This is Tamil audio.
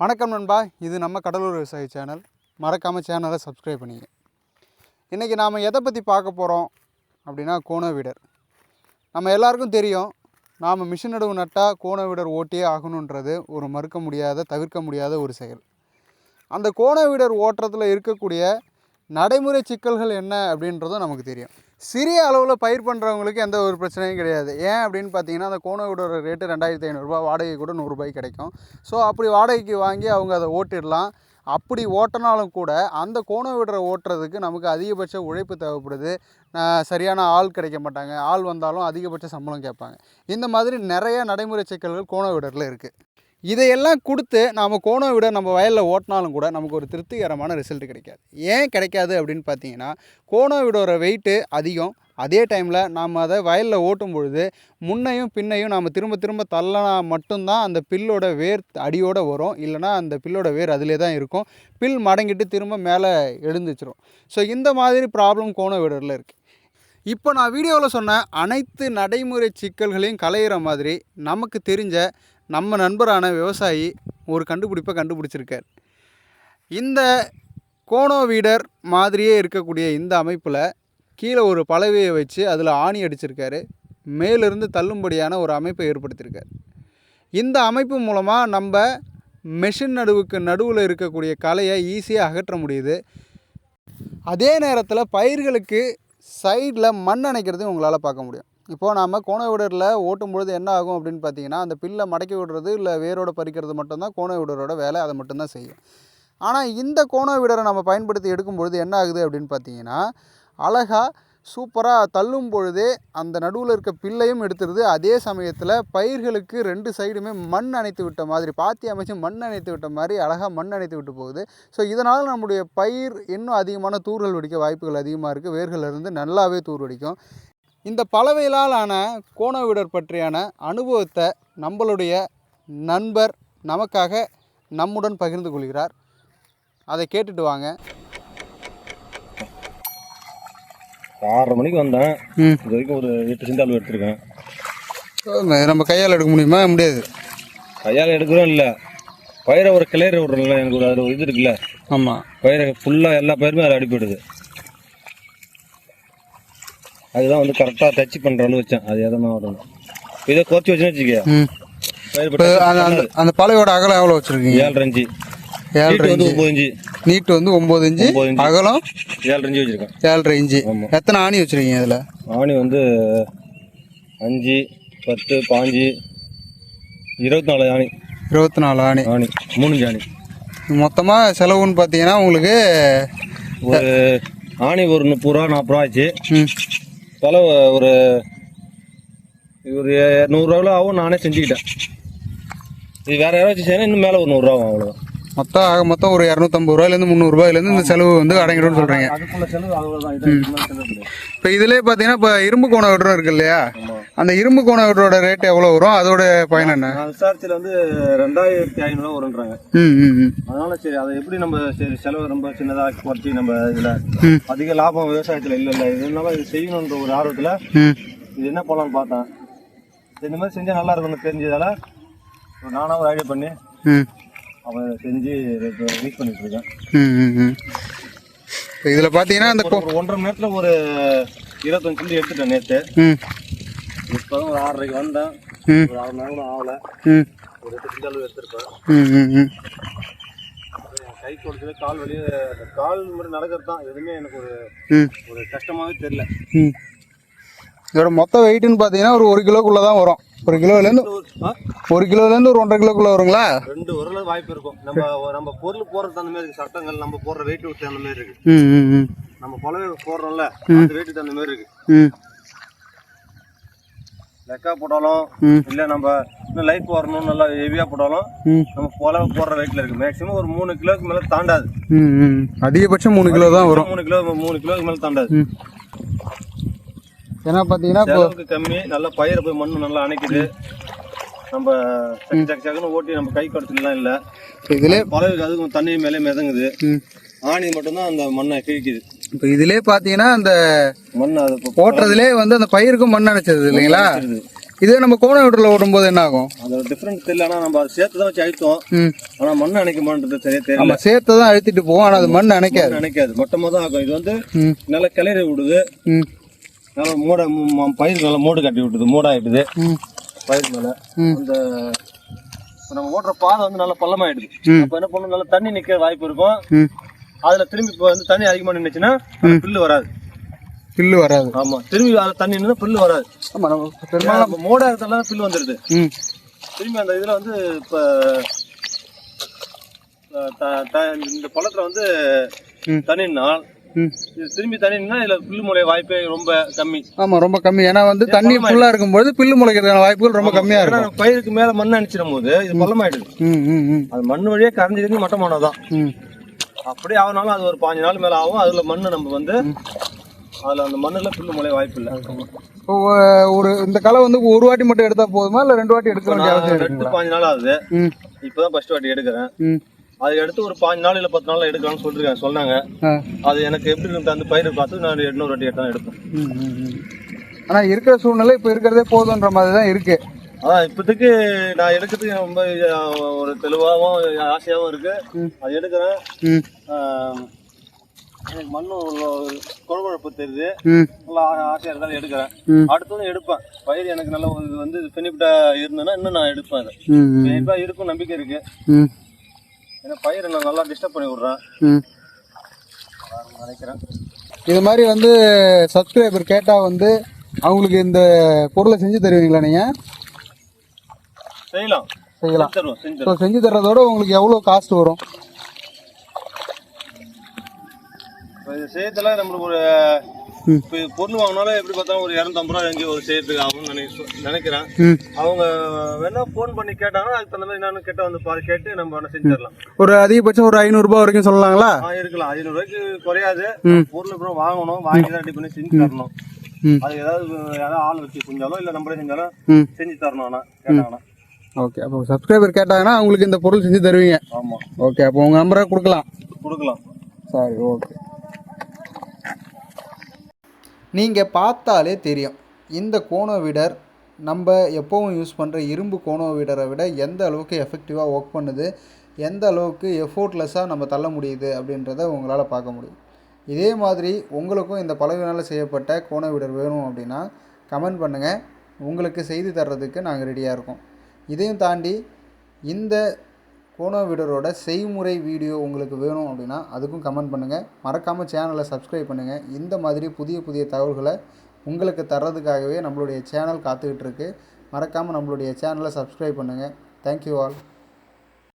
வணக்கம் நண்பா இது நம்ம கடலூர் விவசாய சேனல். மறக்காமல் சேனலை சப்ஸ்கிரைப் பண்ணிங்க இன்றைக்கி நாம் எதை பற்றி பார்க்க போகிறோம் அப்படின்னா கோண வீடர் நம்ம எல்லாருக்கும் தெரியும் நாம் மிஷின் நடவு நட்டால் கோண வீடர் ஓட்டியே ஆகணுன்றது ஒரு மறுக்க முடியாத தவிர்க்க முடியாத ஒரு செயல். அந்த கோண வீடர் ஓட்டுறதுல இருக்கக்கூடிய நடைமுறை சிக்கல்கள் என்ன அப்படின்றதும் நமக்கு தெரியும். சிறிய அளவில் பயிர் பண்ணுறவங்களுக்கு எந்த ஒரு பிரச்சனையும் கிடையாது. ஏன் அப்படின்னு பார்த்தீங்கன்னா அந்த கோண வீடோட ரேட்டு ரெண்டாயிரத்தி ஐநூறுரூபா வாடகை கூட நூறுரூபாய்க்கு கிடைக்கும். ஸோ அப்படி வாடகைக்கு வாங்கி அவங்க அதை ஓட்டிடலாம். அப்படி ஓட்டினாலும் கூட அந்த கோண விடுற ஓட்டுறதுக்கு நமக்கு அதிகபட்ச உழைப்பு தேவைப்படுது. சரியான ஆள் கிடைக்க மாட்டாங்க. ஆள் வந்தாலும் அதிகபட்ச சம்பளம் கேட்பாங்க. இந்த மாதிரி நிறைய நடைமுறை சிக்கல்கள் கோண வீடரில் இருக்குது இதையெல்லாம் கொடுத்து நாம் கோணம் விட நம்ம வயலில் ஓட்டினாலும் கூட நமக்கு ஒரு திருப்திகரமான ரிசல்ட் கிடைக்காது. ஏன் கிடைக்காது அப்படின்னு பார்த்தீங்கன்னா கோணம் விடோட வெயிட்டு அதிகம். அதே டைமில் நாம் அதை வயலில் ஓட்டும் பொழுது முன்னையும் பின்னையும் நாம் திரும்ப திரும்ப தள்ளனா மட்டும்தான் அந்த பில்லோட வேர் அடியோடு வரும். இல்லைனா அந்த பில்லோட வேர் அதிலே தான் இருக்கும். பில் மடங்கிட்டு திரும்ப மேலே எழுந்துச்சிரும். ஸோ இந்த மாதிரி ப்ராப்ளம் கோண விடரில் இருக்குது இப்போ நான் வீடியோவில் சொன்ன அனைத்து நடைமுறை சிக்கல்களையும் களையிற மாதிரி நமக்கு தெரிஞ்ச நம்ம நண்பரான விவசாயி ஒரு கண்டுபிடிப்பை கண்டுபிடிச்சிருக்கார். இந்த கோணோ வீடர் மாதிரியே இருக்கக்கூடிய இந்த அமைப்பில் கீழே ஒரு பலகையை வச்சு அதில் ஆணி அடிச்சிருக்காரு. மேலிருந்து தள்ளும்படியான ஒரு அமைப்பை ஏற்படுத்தியிருக்கார் இந்த அமைப்பு மூலமாக நம்ம மெஷின் நடுவுக்கு நடுவில் இருக்கக்கூடிய கலையை ஈஸியாக அகற்ற முடியுது. அதே நேரத்தில் பயிர்களுக்கு சைடில் மண் அணைக்கிறது உங்களால் பார்க்க முடியும். இப்போது நாம் கோண விடரில் ஓட்டும் பொழுது என்ன ஆகும் அப்படின்னு பார்த்தீங்கன்னா அந்த பில்லை மடக்கி விடுறது இல்லை வேரோடு பறிக்கிறது மட்டும்தான் கோண விடரோட வேலை அதை மட்டும்தான் செய்யும். ஆனால் இந்த கோண விடரை நம்ம பயன்படுத்தி எடுக்கும் பொழுது என்ன ஆகுது அப்படின்னு பார்த்தீங்கன்னா அழகாக சூப்பராக தள்ளும் பொழுதே அந்த நடுவில் இருக்க பில்லையும் எடுத்துருது அதே சமயத்தில் பயிர்களுக்கு ரெண்டு சைடுமே மண் அணைத்து விட்ட மாதிரி பாத்தி அமைச்சு மண் அணைத்து விட்ட மாதிரி அழகாக மண் அணைத்து விட்டு போகுது. ஸோ இதனால் நம்முடைய பயிர் இன்னும் அதிகமான தூர்கள் வெடிக்க வாய்ப்புகள் அதிகமாக இருக்குது வேர்கள் இருந்து நல்லாவே தூர் வெடிக்கும். இந்த பலவையிலால் ஆன கோண விடர் பற்றியான அனுபவத்தை நம்மளுடைய நண்பர் நமக்காக நம்முடன் பகிர்ந்து கொள்கிறார். அதை கேட்டுட்டு வாங்க. ஆறரை மணிக்கு வந்தேன். இது வரைக்கும் ஒரு எட்டு சிந்தாள் எடுத்திருக்கேன். நம்ம கையால் எடுக்க முடியுமா? முடியாது. கையால் எடுக்கிறோம் இல்லை. பயிரை ஒரு கிளையர் விட்றல எனக்கு ஒரு அதில் இது இருக்குல்ல. ஆமாம் பயிரை ஃபுல்லாக எல்லா பயிருமே அதில் அடிப்பிடுது அதுதான் வந்து கரெக்டாக டச் பண்ணுற அளவு வச்சேன். அது எதனா வரணும் இதை குறைச்சி வச்சுன்னு வச்சுக்க அந்த பலவையோட அகலம் எவ்வளோ வச்சுருக்கீங்க? ஏழரை இஞ்சி ஏழரை இன்ச்சு. ஒம்பது இஞ்சி நீட்டு வந்து ஒம்பது இன்ச்சு. அகலம்? ஏழரை இஞ்சி வச்சுருக்கேன். ஏழரை ஆமா. எத்தனை ஆணி வச்சுருக்கீங்க அதில் ஆணி வந்து அஞ்சு பத்து பாஞ்சு இருபத்தி நாலு ஆணி. இருபத்தி நாலு ஆணி. ஆணி. மூணு ஆணி. மொத்தமாக செலவுன்னு பார்த்தீங்கன்னா உங்களுக்கு ஒரு ஆணி ஒரு முப்பது ரூபா நாற்பது ரூபா ஆச்சு. தலை ஒரு ஒரு நூறுரூவாவில் ஆகும் நானே செஞ்சுக்கிட்டேன். இது வேறு யாராவது செய்யணும் இன்னும் மேலே ஒரு நூறுரூவா ஆகும் அவ்வளோதான் மொத்தம் ஆக மொத்தம் ஒரு இரநூத்தம்பது ரூபாயிலேருந்து முந்நூறுபாயிலேருந்து இந்த செலவு வந்து அடங்கிடும்னு சொல்கிறீங்க இப்போ இதிலே பார்த்தீங்கன்னா இப்போ இரும்பு கோண விடுறோம் இருக்கு இல்லையா? அந்த இரும்பு கோண விடுறோட ரேட் எவ்வளோ வரும்? அதோட பயன் என்ன? விசாரிச்சில் வந்து ரெண்டாயிரத்தி ம் ம் அதனால சரி அதை எப்படி நம்ம சரி செலவு ரொம்ப சின்னதாக குறைச்சி நம்ம இதில். அதிக லாபம் விவசாயத்தில் இல்லை இல்லை இதனால இது செய்யணுன்ற ஒரு ஆர்வத்தில் இது என்ன பண்ணலாம்னு பார்த்தேன். இந்த மாதிரி செஞ்சால் நல்லா இருக்கும்னு தெரிஞ்சதால நானாக ஒரு ஐடியா பண்ணி ம். அவன் செஞ்சு யூஸ் பண்ணிட்டு இருக்கேன். இதில் பார்த்தீங்கன்னா அந்த ஒன்றரை மணி நேரத்தில் ஒரு இருபத்தஞ்சு கிலோ எடுத்துட்டேன் நேற்று ம். இப்போ தான் ஒரு ஆறரைக்கு வந்தேன். ஒரு அரை மணி நேரம் ஆகலை. ஒரு எட்டு கிலோ அளவு எடுத்திருப்பேன். கை கொடுத்தது கால் அந்த கால் மட்டும் நடக்கிறது தான் எதுவுமே எனக்கு ஒரு ஒரு கஷ்டமாகவே தெரியல. இதோட மொத்த வெயிட்டுன்னு பார்த்தீங்கன்னா ஒரு ஒரு கிலோக்குள்ளே தான் வரும். ஒரு கிலோலேருந்து? ஒரு கிலோலேருந்து ஒரு ஒன்றரை கிலோக்குள்ளே வருங்களா? ரெண்டு உரல வாய்ப்பு இருக்கும். நம்ம நம்ம பொருள் போடுறது அந்த மாதிரி இருக்கு. சட்டங்கள் நம்ம போடுற வெயிட் விட்டு அந்த மாதிரி இருக்கு. நம்ம புலவை போடுறோம்ல அந்த வெயிட் அந்த மாதிரி இருக்கு. லெக்கா போட்டாலும். இல்ல நம்ம இன்னும் லைஃப் வரணும் நல்லா ஹெவியா போட்டாலும் நம்ம புலவை போடுற வெயிட்ல இருக்கு. மேக்ஸிமம் ஒரு மூணு கிலோக்கு மேல தாண்டாது. அதிகபட்சம் மூணு கிலோ தான் வரும். மூணு கிலோ மூணு கிலோக்கு மேல தாண்டாது. ஏன்னா பார்த்தீங்கன்னா இப்போ கம்மி நல்லா பயிரை போய் மண்ணு நல்லா அணைக்குது. நம்ம சக்கு சக்கு சக்குன்னு ஓட்டி நம்ம கை கடத்துலாம் இல்ல. இதிலே பழகுக்கு அதுக்கும் தண்ணி மேலே மிதங்குது. ஆணி மட்டும்தான் அந்த மண்ணை கிழிக்குது. இப்போ இதிலே பார்த்தீங்கன்னா அந்த மண் அது இப்போ ஓட்டுறதுலே வந்து அந்த பயிருக்கும் மண் அணைச்சது இல்லைங்களா. இதே நம்ம கோண வீட்டில் ஓடும்போது என்ன ஆகும்? அதோட டிஃப்ரெண்ட் தெரியல ஆனால் நம்ம அதை சேர்த்து தான் வச்சு அழுத்தோம் ஆனால் மண் அணைக்க மாட்டேது சரியா தெரியல. ஆமாம் சேர்த்து தான் அழுத்திட்டு போவோம் ஆனால் அது மண் நினைக்காது நினைக்காது மொட்டமாக தான் ஆகும். இது வந்து நல்லா கிளறி விடுது. நல்லா மூட பயிருக்கு நல்லா மூடு கட்டி விட்டுது மூடாயிடுது பயிர் மேலே இப்ப நம்ம ஓடுற பாதை வந்து நல்லா பள்ளமாயிடுது. அப்போ என்ன பண்ணணும்? நல்லா தண்ணி நிற்க வாய்ப்பு இருக்கும். அதில் திரும்பி இப்போ வந்து தண்ணி அதிகமாக நின்றுச்சுன்னா புல்லு வராது. பில்லு வராது. ஆமாம் திரும்பி அதில் தண்ணி நின்று புல்லு வராது. ஆமாம் நம்ம பெரும்பாலும் மூடா இருக்கிறதுலாம் புல்லு வந்துடுது திரும்பி அந்த இதில் வந்து இப்போ இந்த பழத்தில் வந்து. தண்ணினால் ம் இது திரும்பி தண்ணினா இதில் புல்லு முளைய வாய்ப்பே ரொம்ப கம்மி. ஆமாம் ரொம்ப கம்மி. ஏன்னா வந்து தண்ணி ஃபுல்லாக இருக்கும்போது பில்லு முளைக்கிறதுக்கான வாய்ப்புகள் ரொம்ப கம்மியாக ஏன்னா இருக்கும். பயிருக்கு மேலே மண் அணிச்சிடும் போது இது பள்ளமாயிடுது அது மண் வழியே கரைஞ்சிருந்து மட்டமானதான் ம். அப்படியே ஆகுனாலும் அது ஒரு பாஞ்சு நாள் மேலே ஆகும். அதில் மண் நம்ம வந்து அதில் அந்த மண்ணில் புல்லு முளைய வாய்ப்பு இல்லை. ஒரு இந்த களை வந்து ஒரு வாட்டி மட்டும் எடுத்தால் போதுமா? இல்லை ரெண்டு வாட்டி எடுக்க வேண்டிய அவசியம் எடுத்து இருக்குங்களா பாஞ்சு நாள் ஆகுது. ம். இப்போ தான் ஃபஸ்ட் வாட்டி எடுக்கிறேன். அது எடுத்து ஒரு பாஞ்சு நாள் இல்லை பத்து நாள் எடுக்கலாம்னு சொல்லிருக்காங்க சொன்னாங்க. அது எனக்கு எப்படி இருக்கு அந்த பயிரை பார்த்து நான் எண்ணூறு வாட்டி எடுத்தா எடுப்பேன். ஆனால் இருக்கிற சூழ்நிலை இப்போ இருக்கிறதே போதுன்ற மாதிரி தான் இருக்கு. அதான் இப்போதைக்கு நான் எடுக்கிறதுக்கு ரொம்ப ஒரு தெளிவாகவும் ஆசையாகவும் இருக்கு. அது எடுக்கிறேன். எனக்கு மண்ணும் குழகுழப்பு தெரியுது. நல்லா ஆசையாக இருந்தாலும் எடுக்கிறேன். அடுத்ததும் எடுப்பேன். பயிர் எனக்கு நல்ல வந்து பெனிஃபிட்டா இருந்ததுன்னா இன்னும் நான் எடுப்பேன் அதை. இருக்கும் நம்பிக்கை இருக்கு. ஏன்னா பயிரை நான் நல்லா டிஸ்டர்ப் பண்ணி விட்றேன். ம். நினைக்கிறேன். இது மாதிரி வந்து சப்ஸ்கிரைபர் கேட்டால் வந்து அவங்களுக்கு இந்த பொருளை செஞ்சு தருவீங்களா நீங்கள் செய்யலாம். செய்யலாம். ஸோ செஞ்சு தர்றதோட உங்களுக்கு எவ்வளோ காஸ்ட் வரும்? செய்யறதுல நம்மளுக்கு ஒரு. இப்போ பொருள் வாங்கினாலும் எப்படி பார்த்தாலும் ஒரு இரநூத்தம்பது ரூபா எங்கேயும் ஒரு செய்யறதுக்கு ஆகும்னு நினை நினைக்கிறேன். அவங்க வேணா ஃபோன் பண்ணி கேட்டாங்கன்னா அதுக்கு தகுந்த மாதிரி நானும் கிட்ட வந்து பாரு கேட்டு நம்ம வேணா செஞ்சு தரலாம். ஒரு அதிகபட்சம் ஒரு ஐநூறுரூபா வரைக்கும் சொல்லலாங்களா? ஆ இருக்கலாம். ஐநூறு ரூபாய்க்கு குறையாது. பொருள் அப்புறம் வாங்கணும். வாங்கி தான் ரெடி பண்ணி செஞ்சு தரணும். ம். அது ஏதாவது யாராவது ஆள் வச்சு செஞ்சாலும் இல்லை நம்மளே செஞ்சாலும் செஞ்சு தரணும் ஆனால் கேட்டாங்கன்னா. ஓகே அப்போ சப்ஸ்கிரைபர் கேட்டாங்கன்னா அவங்களுக்கு இந்த பொருள் செஞ்சு தருவீங்க. ஆமாம் ஓகே அப்போ உங்கள் நம்பரை கொடுக்கலாம். கொடுக்கலாம். சரி ஓகே. நீங்கள் பார்த்தாலே தெரியும். இந்த கோண நம்ம எப்போவும் யூஸ் பண்ணுற இரும்பு கோண விட எந்த அளவுக்கு எஃபெக்டிவாக ஒர்க் பண்ணுது எந்த அளவுக்கு எஃபோர்ட்லெஸ்ஸாக நம்ம தள்ள முடியுது அப்படின்றத உங்களால் பார்க்க முடியும். இதே மாதிரி உங்களுக்கும் இந்த பலவினால் செய்யப்பட்ட கோணவிடர் வேணும் அப்படின்னா கமெண்ட் பண்ணுங்கள் உங்களுக்கு செய்து தர்றதுக்கு நாங்கள் ரெடியாக இருக்கோம். இதையும் தாண்டி இந்த போனோ வீடரோட செய்முறை வீடியோ உங்களுக்கு வேணும் அப்படின்னா அதுக்கும் கமெண்ட் பண்ணுங்கள் மறக்காமல் சேனலை சப்ஸ்கிரைப் பண்ணுங்கள் இந்த மாதிரி புதிய புதிய தகவல்களை உங்களுக்கு தர்றதுக்காகவே நம்மளுடைய சேனல் காத்துக்கிட்டு இருக்கு. மறக்காமல் நம்மளுடைய சேனலை சப்ஸ்கிரைப் பண்ணுங்கள் தேங்க்யூ ஆல்